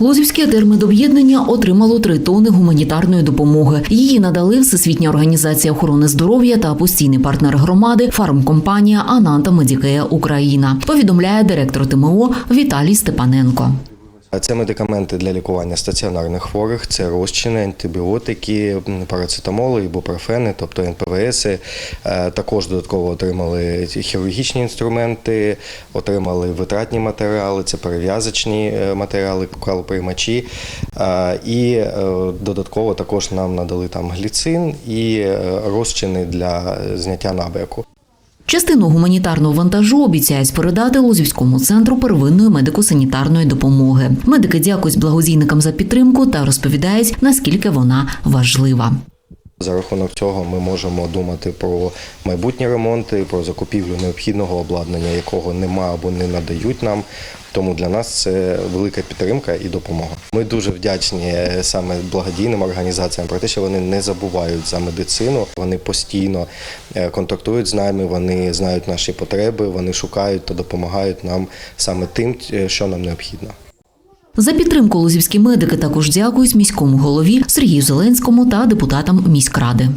Лозівське термедоб'єднання отримало три тони гуманітарної допомоги. Її надали Всесвітня організація охорони здоров'я та постійний партнер громади фармкомпанія Ананта Медікея Україна. Повідомляє директор ТМО Віталій Степаненко. Це медикаменти для лікування стаціонарних хворих, це розчини, антибіотики, парацетамоли, ібупрофени, тобто НПВС. Е, Також додатково отримали хірургічні інструменти, отримали витратні матеріали, це перев'язочні е, матеріали, калоприймачі. Е, І додатково також нам надали там гліцин і розчини для зняття набряку. Частину гуманітарного вантажу обіцяють передати Лозівському центру первинної медико-санітарної допомоги. Медики дякують благодійникам за підтримку та розповідають, наскільки вона важлива. За рахунок цього ми можемо думати про майбутні ремонти, про закупівлю необхідного обладнання, якого нема або не надають нам. Тому для нас це велика підтримка і допомога. Ми дуже вдячні е, саме благодійним організаціям про те, що вони не забувають за медицину. Вони постійно е, контактують з нами, вони знають наші потреби, вони шукають та допомагають нам саме тим, е, що нам необхідно. За підтримку лозівські медики також дякують міському голові Сергію Зеленському та депутатам міськради.